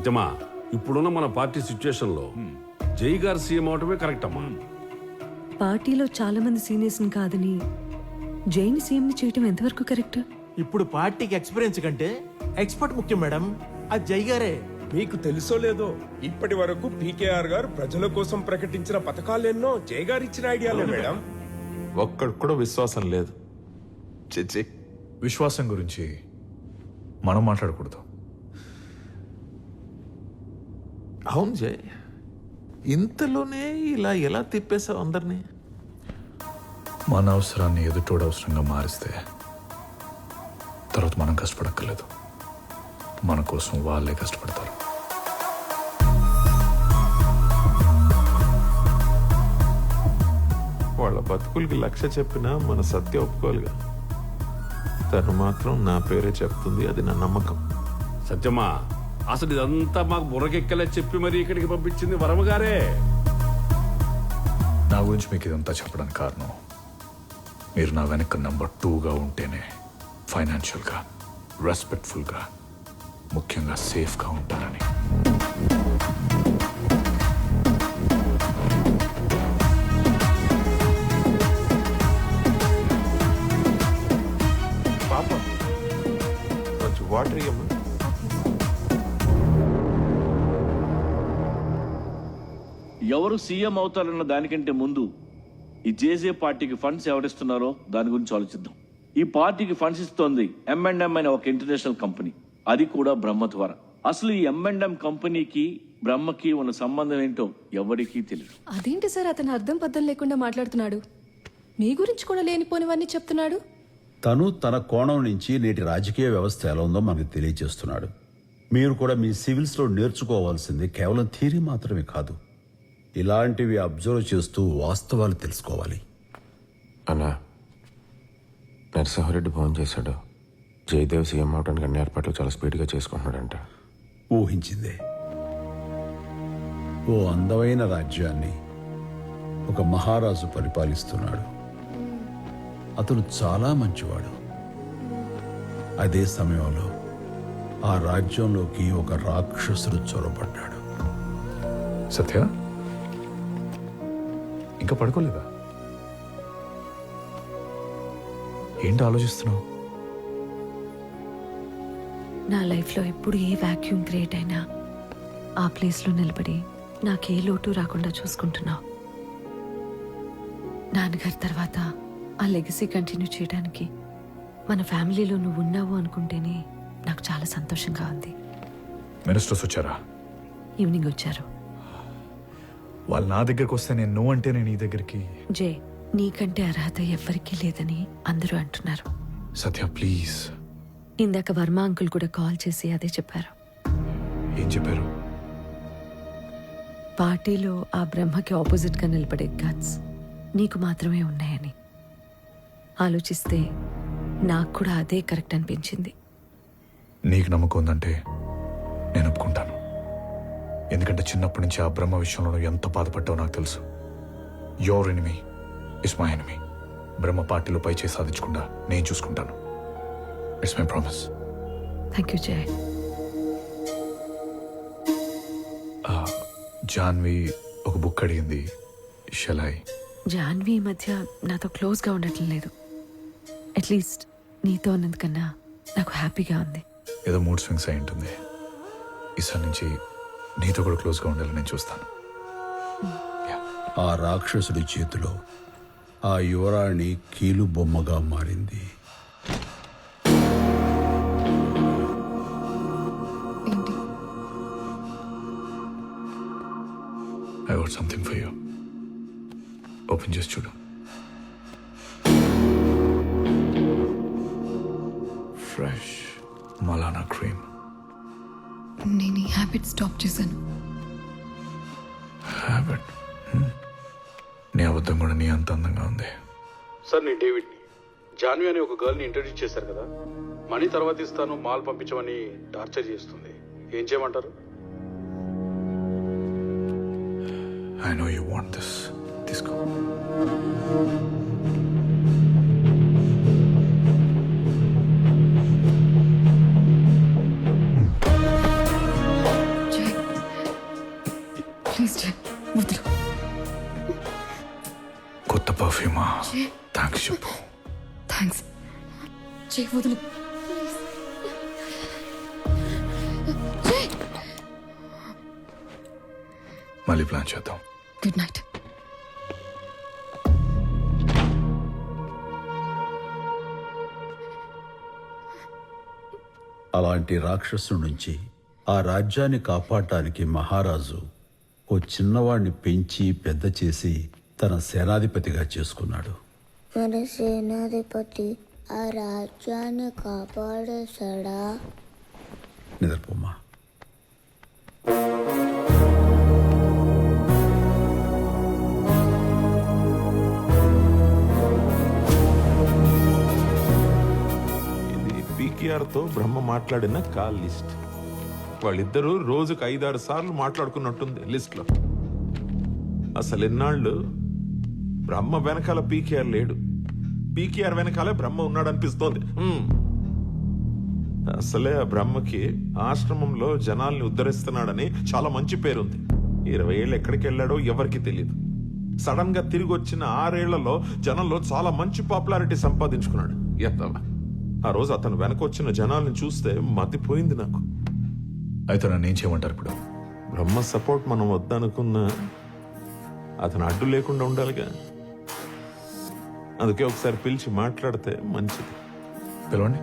సత్యమా ఇప్పుడున్న మన పార్టీ సిచ్యుయేషన్లో జై గారు సీఎం అవటమే కరెక్ట్ అమ్మా. పార్టీలో చాలా మంది సీనియర్స్ కాదని జైన్ సీఎంని చేయటం ఎంతవరకు కరెక్ట్? ఇప్పుడు పార్టీకి ఎక్స్పీరియన్స్ కంటే ఎక్స్పర్ట్ ముఖ్యం మేడం. అది జై గారే. మీకు తెలుసో లేదో ఇప్పటి వరకు పీకేఆర్ గారు ప్రజల కోసం ప్రకటించిన పథకాలెన్నో జయ గారు ఇచ్చిన ఐడియాలే మేడం. ఒక్కడికి కూడా విశ్వాసం లేదు. చిచ్చి విశ్వాసం గురించి మనం మాట్లాడకూడదు. అవును జయ్ ఇంతలోనే ఇలా ఎలా తిప్పేశావు అందరినీ? మన అవసరాన్ని ఎదుటోడు అవసరంగా మారిస్తే తర్వాత మనం కష్టపడక్కర్లేదు. మన కోసం వాళ్ళే కష్టపడతారు. వాళ్ళ బతుకులకి లక్ష్య చెప్పినా మన సత్య ఒప్పుకోలుగా తను మాత్రం నా పేరే చెప్తుంది అది నా నమ్మకం. సత్యమా? అసలు ఇదంతా మాకు బుర్రకెక్కలే చెప్పి మరి ఇక్కడికి పంపించింది వరమగారే నా గురించి మీకు ఇదంతా చెప్పడానికి కారణం మీరు నా వెనక నంబర్ టూగా ఉంటేనే ఫైనాన్షియల్గా రెస్పెక్ట్ఫుల్గా ముఖ్యంగా సేఫ్గా ఉంటానని. పాప. కొంచెం వాటర్ ఇవ్వమ్మా ఎవరు సీఎం అవుతారన్న దానికంటే ముందు ఈ జేజే పార్టీకి ఫండ్స్ ఎవరిస్తున్నారో దాని గురించి ఆలోచిద్దాం. ఈ పార్టీకి ఫండ్స్ ఇస్తోంది ఎంఎండ్ఎం అనే ఒక ఇంటర్నేషనల్ కంపెనీ. అది కూడా బ్రహ్మ ద్వారా అసలు ఈ ఎంఎండ్ఎం కంపెనీకి బ్రహ్మకి ఉన్న సంబంధం ఏంటో ఎవరికీ తెలియదు అదేంటి సార్ అతను అర్థం పద్ధం లేకుండా మాట్లాడుతున్నాడు? మీ గురించి కూడా లేనిపోనివన్నీ చెప్తున్నాడు? తను తన కోణం నుంచి నేటి రాజకీయ వ్యవస్థ ఎలా ఉందో మనకు తెలియజేస్తున్నాడు. మీరు కూడా మీ సివిల్స్లో నేర్చుకోవాల్సింది కేవలం థియరీ మాత్రమే కాదు. ఇలాంటివి అబ్జర్వ్ చేస్తూ వాస్తవాలు తెలుసుకోవాలి. అన్నా నరసింహారెడ్డి ఫోన్ చేశాడు. జయదేవ్ సీఎం అవడానికి అన్ని ఏర్పాట్లు చాలా స్పీడ్గా చేసుకుంటున్నాడంట. ఊహించిందే. ఓ అందమైన రాజ్యాన్ని ఒక మహారాజు పరిపాలిస్తున్నాడు. అతను చాలా మంచివాడు. అదే సమయంలో ఆ రాజ్యంలోకి ఒక రాక్షసుడు చొరబడ్డాడు. సత్య? ఇంకా పడుకోలేదా? ఏంటి ఆలోచిస్తున్నావు? నా లైఫ్లో ఎప్పుడు ఏ వాక్యూమ్ క్రియేట్ అయినా ఆ ప్లేస్లో నిలబడి నాకే లోటు రాకుండా చూసుకుంటున్నావు. నాన్నగారి తర్వాత ఆ లెగసీ కంటిన్యూ చేయడానికి మన ఫ్యామిలీలో నువ్వు ఉన్నావు అనుకుంటేనే నాకు చాలా సంతోషంగా ఉంది. మినిస్టర్స్ వచ్చారా? ఈవినింగ్ వచ్చారు. వాళ్ళు నా దగ్గరికి వస్తే నేను నువ్వు అంటే నేను నీ దగ్గరికి. జే నీకంటే అర్హత ఎవ్వరికీ లేదని అందరూ అంటున్నారు. సత్య ప్లీజ్. ఇందాక వర్మ అంకుల్ కూడా కాల్ చేసి అదే చెప్పారు. ఏం చెప్పారు? పార్టీలో ఆ బ్రహ్మకి ఆపోజిట్గా నిలబడే గట్స్ నీకు మాత్రమే ఉన్నాయని. ఆలోచిస్తే నాకు కూడా అదే కరెక్ట్ అనిపించింది. నీకు నమ్మకం ఉందంటే నేను ఒప్పుకుంటాను. ఎందుకంటే చిన్నప్పటి నుంచి ఆ బ్రహ్మ విషయంలో నువ్వు ఎంత బాధపడ్డావో నాకు తెలుసు. Your enemy is my enemy Brahma పార్టీలో పై చేసి సాధించకుండా నేను చూసుకుంటాను. It's my promise thank you Jay Janvi ఒక బుక్ అడిగింది. షలాయ్ జాన్వి ఈ మధ్య నాతో క్లోజ్గా ఉండటం లేదు. అట్లీస్ట్ నీతో ఉన్నందుకన్నా నాకు హ్యాపీగా ఉంది. ఏదో మూడ్ స్వింగ్స్ అయి ఉంటుంది. ఈసారి నుంచి నీతో కూడా క్లోజ్గా ఉండాలని నేను చూస్తాను. ఆ రాక్షసుడి చేతిలో ఆ యువరాణి కీలు బొమ్మగా మారింది. ఏంటి? I what something for you open చేసి చూడు. ఫ్రెష్ మలానా క్రీమ్ నేను ఈ హ్యాబిట్ స్టాప్ చేశాను. హ్యాబిట్ నీ అబద్ధం కూడా నీ అంత అందంగా ఉంది. సార్ నేను డేవిడ్ని. జాన్వి అనే ఒక గర్ల్ని ఇంట్రడ్యూస్ చేశారు కదా? మనీ తర్వాత ఇస్తాను మాల్ పంపించమని టార్చర్ చేస్తుంది. ఏం చేయమంటారు? I know you want this తీసుకో మళ్ళీ ప్లాన్ చేద్దాం. గుడ్ నైట్ అలాంటి రాక్షసుడి నుంచి ఆ రాజ్యాన్ని కాపాడటానికి మహారాజు ఓ చిన్నవాడిని పెంచి పెద్ద చేసి తన సేనాధిపతిగా చేసుకున్నాడు. మరి సేనాధిపతి ఆ రాజ్యాన్ని కాపాడేశాడా? నిద్రపోమ్మా. ఇది బ్రహ్మ మాట్లాడిన కాల్ లిస్ట్. వాళ్ళిద్దరూ రోజుకు ఐదారు సార్లు మాట్లాడుకున్నట్టుంది లిస్ట్లో. అసలు ఎన్నాళ్ళు బ్రహ్మ వెనకాల పీకేఆర్ లేడు. పీకేఆర్ వెనకాలే బ్రహ్మ ఉన్నాడు అనిపిస్తోంది అసలే ఆ బ్రహ్మకి ఆశ్రమంలో జనాల్ని ఉద్ధరిస్తున్నాడని చాలా మంచి పేరుంది. ఇరవై ఏళ్ళు ఎక్కడికి వెళ్ళాడో ఎవరికి తెలియదు సడన్గా తిరిగి వచ్చిన ఆరేళ్ళలో జనంలో చాలా మంచి పాపులారిటీ సంపాదించుకున్నాడు. ఎత్తవా? ఆ రోజు అతను వెనకొచ్చిన జనాల్ని చూస్తే మతిపోయింది నాకు. అయితే నన్ను ఏం చేయమంటారు ఇప్పుడు? బ్రహ్మ సపోర్ట్ మనం వద్దనుకున్నా అతను అడ్డు లేకుండా ఉండాలిగా. అందుకే ఒకసారి పిలిచి మాట్లాడితే మంచిది. పిలవండి.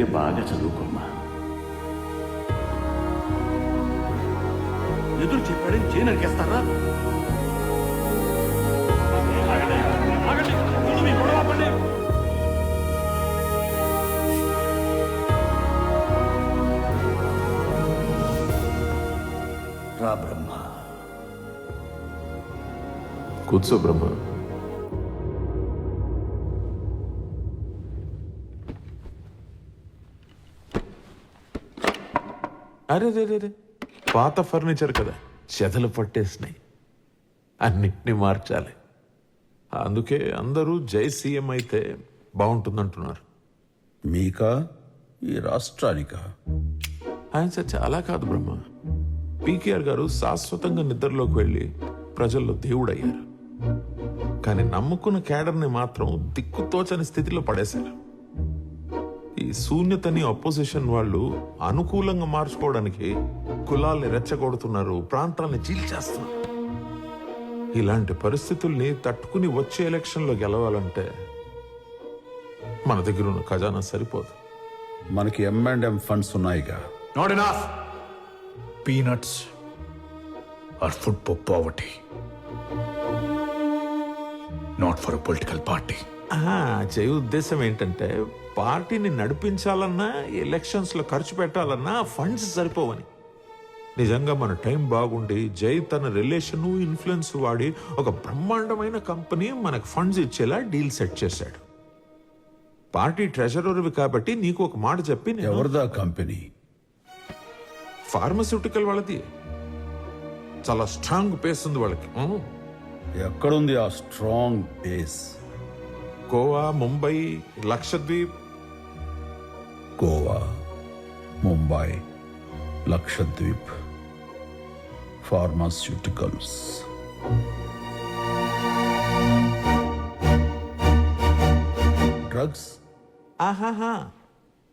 ఇలాగే బాగా చదువుకోమ్మా. ఎదురు చెప్పాడని చేయనరికేస్తారా రా బ్రహ్మ. కూర్చో బ్రహ్మ. అరే రే రే రే పాత ఫర్నిచర్ కదా. చెదలు పట్టేసినాయి. అన్నిటినీ మార్చాలి. అందుకే అందరూ జై సీఎం అయితే బాగుంటుందంటున్నారు. మీకా? ఈ రాష్ట్రానికా? ఆయన చచ్చి అలా కాదు బ్రహ్మ. పీకేఆర్ గారు శాశ్వతంగా నిద్రలోకి వెళ్ళి ప్రజల్లో దేవుడయ్యారు. కానీ నమ్ముకున్న కేడర్ని మాత్రం దిక్కుతోచని స్థితిలో పడేశారు. శూన్యతని అపోజిషన్ వాళ్ళు అనుకూలంగా మార్చుకోవడానికి కులాల్ని రెచ్చగొడుతున్నారు ప్రాంతాల్ని చీల్చేస్తున్నారు. ఇలాంటి పరిస్థితుల్ని తట్టుకుని వచ్చే ఎలక్షన్లో గెలవాలంటే మన దగ్గర ఉన్న ఖజానా సరిపోదు. మనకి ఎం అండ్ ఎం ఫండ్స్ ఉన్నాయిగా. Not enough peanuts are food for poverty not for political party చేయ ఉద్దేశం ఏంటంటే పార్టీని నడిపించాలన్నా ఎలక్షన్స్లో ఖర్చు పెట్టాలన్నా ఫండ్స్ సరిపోవని. నిజంగా మన టైం బాగుండి జై తన రిలేషన్ ఇన్ఫ్లుయెన్స్ వాడి ఒక బ్రహ్మాండమైన కంపెనీ మనకు ఫండ్స్ ఇచ్చేలా డీల్ సెట్ చేశాడు. పార్టీ ట్రెజరర్వి కాబట్టి నీకు ఒక మాట చెప్పి ఎవరిదా కంపెనీ? ఫార్మస్యూటికల్ వాళ్ళది. చాలా స్ట్రాంగ్ పేస్ ఉంది వాళ్ళకి. ఎక్కడుంది ఆ strong base Goa Mumbai Lakshadweep. Goa Mumbai Lakshadweep. Pharmaceuticals drugs ఆహాహా.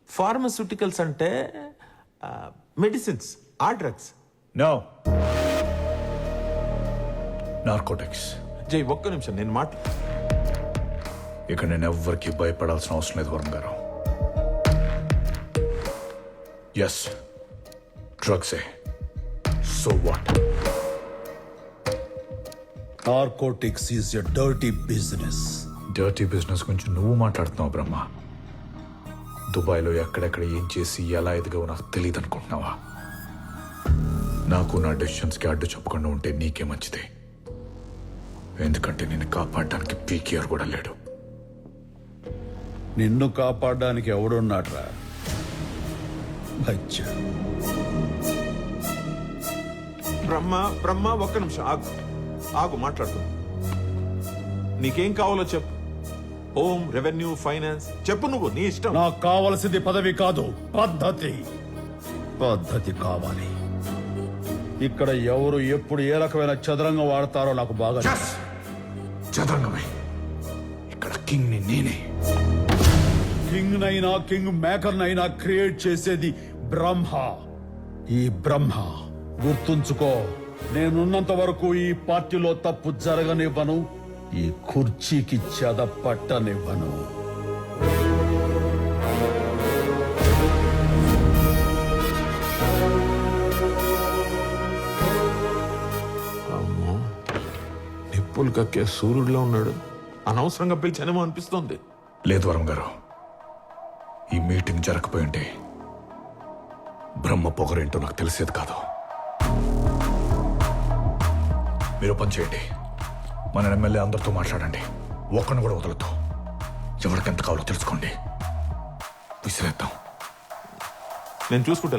ఫార్మస్యూటికల్స్ అంటే మెడిసిన్స్ ఆ డ్రగ్స్ నో నార్కోటిక్స్ జై ఒక్క నిమిషం నేను మాట ఇక నేను ఎవ్వరికి భయపడాల్సిన అవసరం లేదు వరుణ్ గారు. Yes డ్రగ్సే so what narcotics is a dirty business dirty business గురించి నువ్వు మాట్లాడుతున్నావు బ్రహ్మ. దుబాయ్లో ఎక్కడెక్కడ ఏం చేసి ఎలా ఎదిగావో నాకు తెలియదు అనుకుంటున్నావా? నాకు నా డెసిషన్స్కి అడ్డు చెప్పకుండా ఉంటే నీకే మంచిది. ఎందుకంటే నిన్ను కాపాడడానికి పీకేఆర్ కూడా లేడు. నిన్ను కాపాడడానికి ఎవడున్నాడ్రా? బచ్చా బ్రహ్మ బ్రహ్మ ఒక్క నిమిషం ఆగు. ఆగు మాట్లాడుతూ నీకేం కావాలో చెప్పు. హోమ్ రెవెన్యూ ఫైనాన్స్ చెప్పు నువ్వు నీ ఇష్టం. నాకు కావలసింది పదవి కాదు పద్ధతి. పద్ధతి కావాలి. ఇక్కడ ఎవరు ఎప్పుడు ఏ రకమైన చదరంగం వాడతారో నాకు బాగా. చదరంగమే. ఇక్కడ కింగ్ని నేనే. కింగ్ నైనా కింగ్ మేకర్ నైనా క్రియేట్ చేసేది బ్రహ్మ. ఈ బ్రహ్మ గుర్తుంచుకో నేనున్నంత వరకు ఈ పార్టీలో తప్పు జరగనివ్వను ఈ కుర్చీకి చెద పట్టనివ్వను. అమ్మో నిప్పులు కక్కే సూర్యుడిలో ఉన్నాడు. అనవసరంగా పిలిచానేమో అనిపిస్తోంది. లేదు వరం గారు. ఈ మీటింగ్ జరగకపోయింటే బ్రహ్మ పొగరేంటో నాకు తెలిసేది కాదు. మీరు పని చేయండి. మన ఎమ్మెల్యే అందరితో మాట్లాడండి. ఒక్కడిని కూడా వదలతో ఎవరికి ఎంత కావాలో తెలుసుకోండి. విసిరేద్దాం. నేను చూసుకుంటా